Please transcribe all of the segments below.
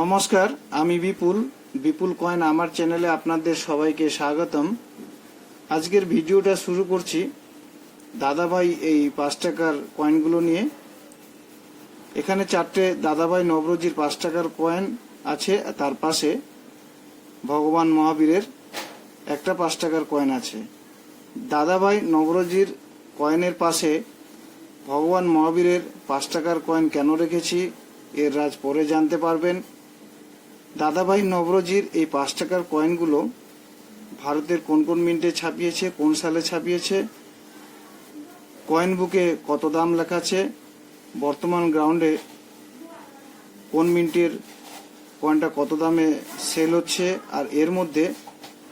নমস্কার, আমি বিপুল। বিপুল কয়েন আমার চ্যানেলে আপনাদের সবাইকে স্বাগতম। আজকের ভিডিওটা শুরু করছি দাদাভাই এই পাঁচ টাকার কয়েনগুলো নিয়ে। এখানে চারটে দাদাভাই নবরজির পাঁচ টাকার কয়েন আছে, তার পাশে ভগবান মহাবীরের একটা পাঁচ টাকার কয়েন আছে। দাদাভাই নবরজির কয়েনের পাশে ভগবান মহাবীরের পাঁচ টাকার কয়েন কেন রেখেছি, এর রাজ পরে জানতে পারবেন। দাদাভাই নবরজির এই পাঁচ টাকার কয়েনগুলো ভারতের কোন কোন মিন্টে ছাপিয়েছে, কোন সালে ছাপিয়েছে কয়েন বুকে কত দাম লেখা আছে বর্তমান গ্রাউন্ডে কোন মিন্টের কয়েনটা কত দামে সেল হচ্ছে, আর এর মধ্যে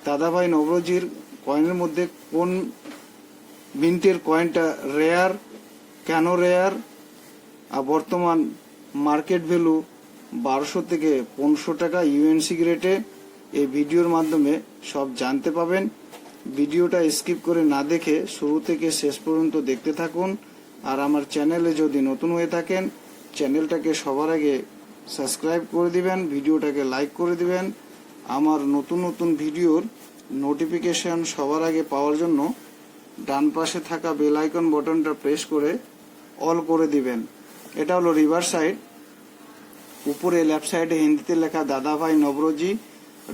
দাদাভাই নবরজির কয়েনের মধ্যে কোন মিন্টের কয়েনটা রেয়ার কেন রেয়ার আর বর্তমান মার্কেট ভ্যালু বারোশো থেকে পনেরোশো টাকা ইউএনসি গ্রেটে এই ভিডিওর মাধ্যমে সব জানতে পাবেন। ভিডিওটা স্কিপ করে না দেখে শুরু থেকে শেষ পর্যন্ত দেখতে থাকুন। আর আমার চ্যানেলে যদি নতুন হয়ে থাকেন, চ্যানেলটাকে সবার আগে সাবস্ক্রাইব করে দিবেন, ভিডিওটাকে লাইক করে দিবেন। আমার নতুন নতুন ভিডিওর নোটিফিকেশন সবার আগে পাওয়ার জন্য ডান পাশে থাকা বেল আইকন বটনটা প্রেস করে অল করে দিবেন। এটা হলো রিভার সাইড উপরে লেফট সাইডে হিন্দিতে লেখা দাদাভাই নবরজি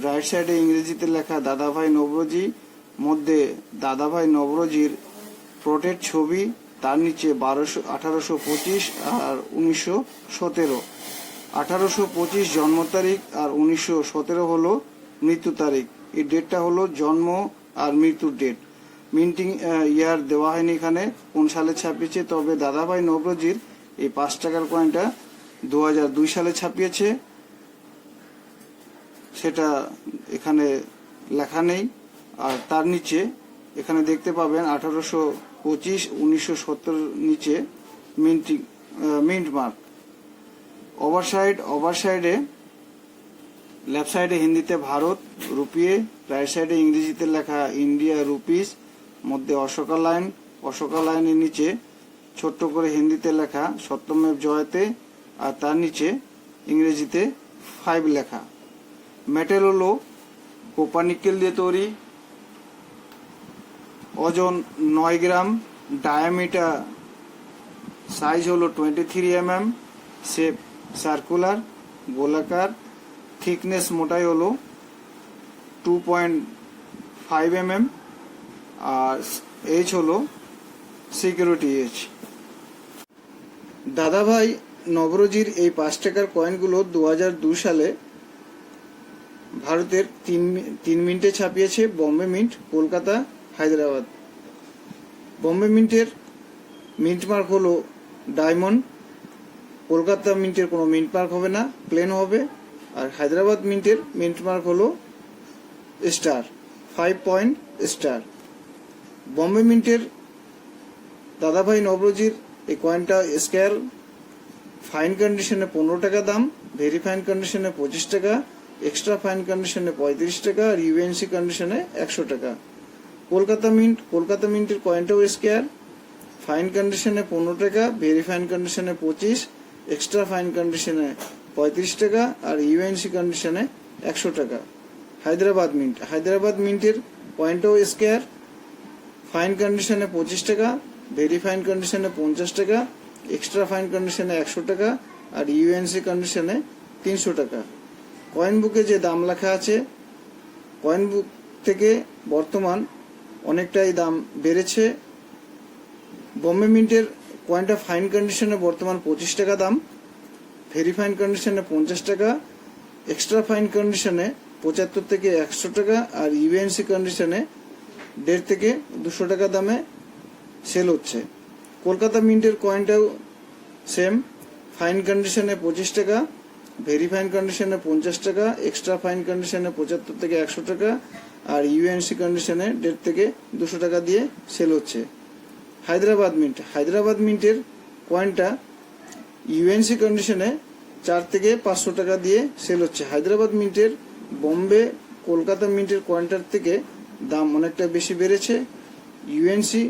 রাইট সাইডে ইংরেজিতে লেখা দাদাভাই নবরজি, মধ্যে দাদাভাই নবরজির প্রোটেট ছবি, তার নিচে বারোশো, আঠারোশো পঁচিশ আর উনিশশো সতেরো। আঠারোশো পঁচিশ জন্ম তারিখ আর উনিশশো সতেরো হলো মৃত্যু তারিখ। এই ডেটটা হলো জন্ম আর মৃত্যুর ডেট মিন্টিং ইয়ার দেওয়া হয়নি এখানে, কোন সালে ছাপিয়েছে, তবে দাদাভাই নবরজির এই পাঁচ টাকার কয়েনটা দু সালে ছাপিয়েছে। সেটা এখানে লেখা নেই। আর তার নিচে এখানে দেখতে পাবেন আঠারোশো পঁচিশ, উনিশশো সত্তর নিচে minting mint mark over side over সাইডে লেফট সাইডে হিন্দিতে ভারত রুপিয়ে রাইট সাইডে ইংরেজিতে লেখা ইন্ডিয়া রুপিস মধ্যে অশোকা লাইন অশোকা লাইনের নিচে ছোট্ট করে হিন্দিতে লেখা সত্যমেব জয়তে আর তার নিচে ইংরেজিতে ফাইভ লেখা। মেটেল হলো কোপানিকেল দিয়ে তৈরি। ওজন নয় গ্রাম। ডায়ামিটার সাইজ হলো twenty three M M shape circular গোলাকার। থিকনেস মোটাই হলো two point five M M আর এইচ হলো সিকিউরিটি এইচ দাদাভাই নবরজির এই পাঁচ টাকার কয়েনগুলো দু হাজার দু সালে ভারতের তিন তিন মিনিটে ছাপিয়েছে বম্বে মিন্ট, কলকাতা, হায়দ্রাবাদ। বম্বে মিন্টের মিন্ট মার্ক হলো ডায়মন্ড, কলকাতা মিন্টের কোনো মিন্ট মার্ক হবে না, প্লেন হবে, আর হায়দ্রাবাদ মিন্টের মিন্ট মার্ক হলো star, five point star. Bombay মিন্টের Dadabhai নবরজির এই কয়েনটা স্কোয়ার ফাইন কন্ডিশনে পনেরো টাকা দাম, ভেরি ফাইন কন্ডিশনে পঁচিশ টাকা, এক্সট্রা ফাইন কন্ডিশনে পঁয়ত্রিশ টাকা, আর ইউএনসি কন্ডিশনে একশো টাকা। কলকাতা মিন্ট, কলকাতা মিন্টের কয়েনটাও স্কোয়ার ফাইন কন্ডিশনে পনেরো টাকা, ভেরি ফাইন কন্ডিশনে পঁচিশ, এক্সট্রা ফাইন কন্ডিশনে পঁয়ত্রিশ টাকা, আর ইউএনসি কন্ডিশনে একশো টাকা। হায়দ্রাবাদ মিন্ট, হায়দ্রাবাদ মিন্টের কয়েনটাও স্কোয়ার ফাইন কন্ডিশনে পঁচিশ টাকা, ভেরি ফাইন কন্ডিশনে পঞ্চাশ টাকা এক্সট্রা ফাইন কন্ডিশনে একশো টাকা আর ইউএনসি কন্ডিশনে তিনশো টাকা। কয়েন বুকে যে দাম লেখা আছে কয়েন বুক থেকে বর্তমান অনেকটাই দাম বেড়েছে। বম্বে মিন্টের কয়েনটা ফাইন কন্ডিশনে বর্তমান পঁচিশ টাকা দাম ভেরি ফাইন কন্ডিশনে পঞ্চাশ টাকা এক্সট্রা ফাইন কন্ডিশনে পঁচাত্তর থেকে একশো টাকা আর ইউএনসি কন্ডিশনে দেড় থেকে দুশো টাকা দামে সেল হচ্ছে। কলকাতা মিন্টের কয়েনটাও সেম ফাইন কন্ডিশনে পঁচিশ টাকা ভেরি ফাইন কন্ডিশনে পঞ্চাশ টাকা এক্সট্রা ফাইন কন্ডিশনে পঁচাত্তর থেকে একশো টাকা, আর ইউএনসি কন্ডিশনে দেড় থেকে দুশো টাকা দিয়ে সেল হচ্ছে। হায়দ্রাবাদ মিন্ট, হায়দ্রাবাদ মিন্টের কয়েনটা ইউএনসি কন্ডিশনে চার থেকে পাঁচশো টাকা দিয়ে সেল হচ্ছে। হায়দ্রাবাদ মিন্টের বোম্বে, কলকাতা মিন্টের কয়েনটার থেকে দাম অনেকটা বেশি বেড়েছে। ইউএনসি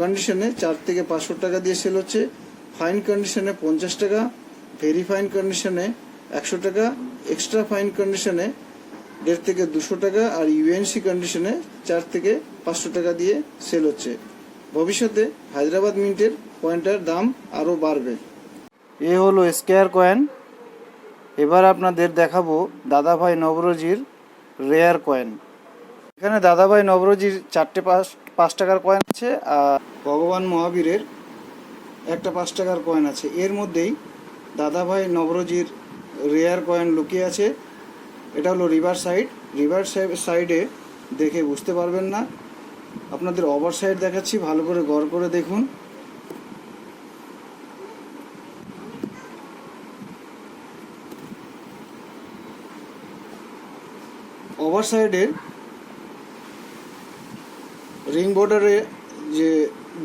কন্ডিশনে চার থেকে পাঁচশো টাকা দিয়ে সেল হচ্ছে। ফাইন কন্ডিশনে পঞ্চাশ টাকা ভেরি ফাইন কন্ডিশনে একশো টাকা এক্সট্রা ফাইন কন্ডিশনে দেড় থেকে দুশো টাকা আর ইউএনসি কন্ডিশনে চার থেকে পাঁচশো টাকা দিয়ে সেল হচ্ছে। ভবিষ্যতে হায়দ্রাবাদ মিন্টের কয়েনটার দাম আরও বাড়বে। এ হলো স্কোয়ার কয়েন। এবার আপনাদের দেখাবো দাদাভাই নবরজির রেয়ার কয়েন এখানে দাদাভাই নবরজির চারটে পাঁচ পাঁচ টাকার কয়েন আছে আর ভগবান মহাবীরের একটা পাঁচ টাকার কয়েন আছে। এর মধ্যেই দাদাভাই নবরজির রেয়ার কয়েন লুকিয়ে আছে। এটা হলো রিভার সাইড রিভার সাইডে দেখে বুঝতে পারবেন না। আপনাদের ওভার সাইড দেখাচ্ছি, ভালো করে গড় করে দেখুন। ওভার সাইডে রিং বর্ডারে যে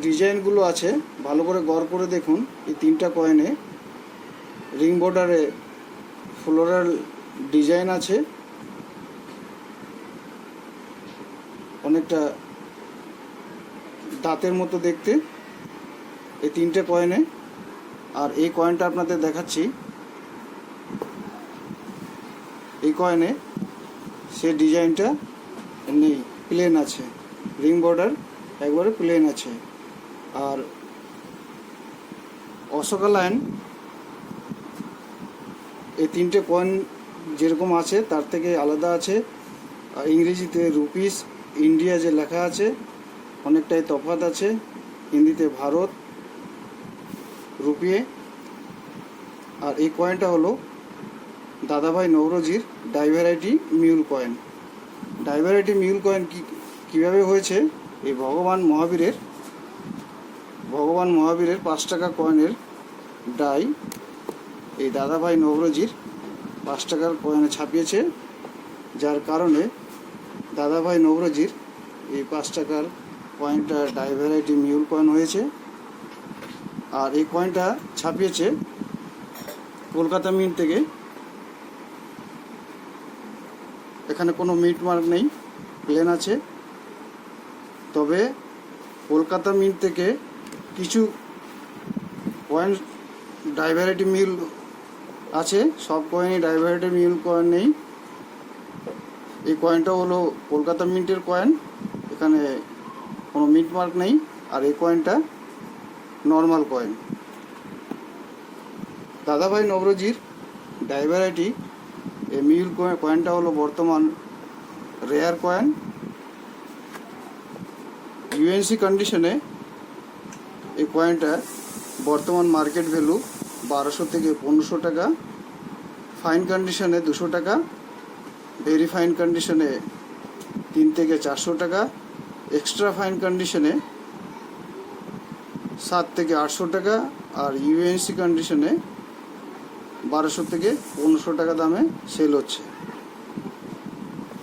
ডিজাইনগুলো আছে, ভালো করে গড় করে দেখুন এই তিনটা কয়েনে। রিং বর্ডারে ফ্লোরাল ডিজাইন আছে। অনেকটা দাঁতের মতো দেখতে এই তিনটে কয়েনে। আর এই কয়েনটা আপনাদের দেখাচ্ছি। এই কয়েনে সে ডিজাইনটা নেই প্লেন আছে। রিং বর্ডার একবারে প্লেন আছে। আর অশোকা লাইন, এই তিনটে কয়েন যেরকম আছে, তার থেকে আলাদা আছে। আর ইংরেজিতে রুপিস ইন্ডিয়া যে লেখা আছে, অনেকটাই তফাৎ আছে। হিন্দিতে ভারত, রুপিয়ে। আর এই কয়েনটা হলো Dadabhai নৌরজির die variety mule coin die variety mule coin কি কীভাবে হয়েছে? এই ভগবান মহাবীরের ভগবান মহাবীরের পাঁচ টাকা কয়েনের ডাই এই দাদাভাই নবরজির পাঁচ টাকার কয়েনে ছাপিয়েছে, যার কারণে দাদাভাই নবরজির এই পাঁচ টাকার কয়েনটা ডাই ভ্যারাইটি মিউল কয়েন হয়েছে। আর এই কয়েনটা ছাপিয়েছে কলকাতা মিন্ট থেকে। এখানে কোনো মিট মার্ক নেই, প্লেন আছে। তবে কলকাতা মিন্ট থেকে কিছু কয়েন ডাইভারেটি মিল আছে। সব কয়েনই ডাইভারেটি মিল কয়েন নেই এই। কয়েনটা হলো কলকাতা মিন্টের কয়েন এখানে কোনো মিন্ট মার্ক নেই। আর এই কয়েনটা নর্মাল কয়েন দাদাভাই নবরজির ডাইভারাইটি এই মিউল কয়েনটা হলো বর্তমান রেয়ার কয়েন ইউএনসি কন্ডিশনে এই কয়েনটা বর্তমান মার্কেট ভ্যালু বারোশো থেকে পনেরোশো টাকা ফাইন কন্ডিশনে দুশো টাকা ভেরি ফাইন কন্ডিশনে তিন থেকে চারশো টাকা এক্সট্রা ফাইন কন্ডিশনে সাত থেকে আটশো টাকা আর ইউএনসি কন্ডিশনে বারোশো থেকে পনেরোশো টাকা দামে সেল হচ্ছে।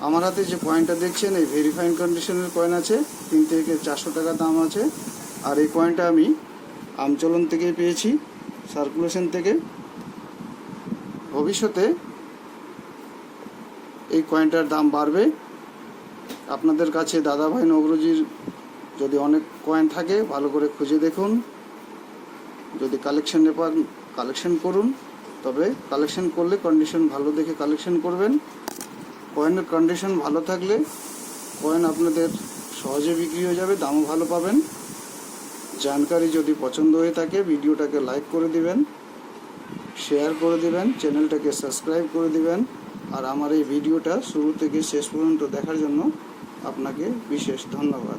আমার হাতে যে কয়েনটা দেখছেন, এই ভেরিফাইন কন্ডিশনের কয়েন আছে, তিন থেকে চারশো টাকা দাম আছে। আর এই কয়েনটা আমি আমচলন থেকে পেয়েছি সার্কুলেশন থেকে। ভবিষ্যতে এই কয়েনটার দাম বাড়বে। আপনাদের কাছে দাদাভাই নবরজির যদি অনেক কয়েন থাকে, ভালো করে খুঁজে দেখুন। যদি কালেকশনে পান কালেকশন করুন, তবে কালেকশন করলে কন্ডিশন ভালো দেখে কালেকশন করবেন। কয়েনের কন্ডিশন ভালো থাকলে কয়েন আপনাদের সহজে বিক্রি হয়ে যাবে, দামও ভালো পাবেন। জানকারি যদি পছন্দ হয়ে থাকে, ভিডিওটাকে লাইক করে দিবেন শেয়ার করে দিবেন চ্যানেলটাকে সাবস্ক্রাইব করে দিবেন, আর আমার এই ভিডিওটা শুরু থেকে শেষ পর্যন্ত দেখার জন্য আপনাকে বিশেষ ধন্যবাদ।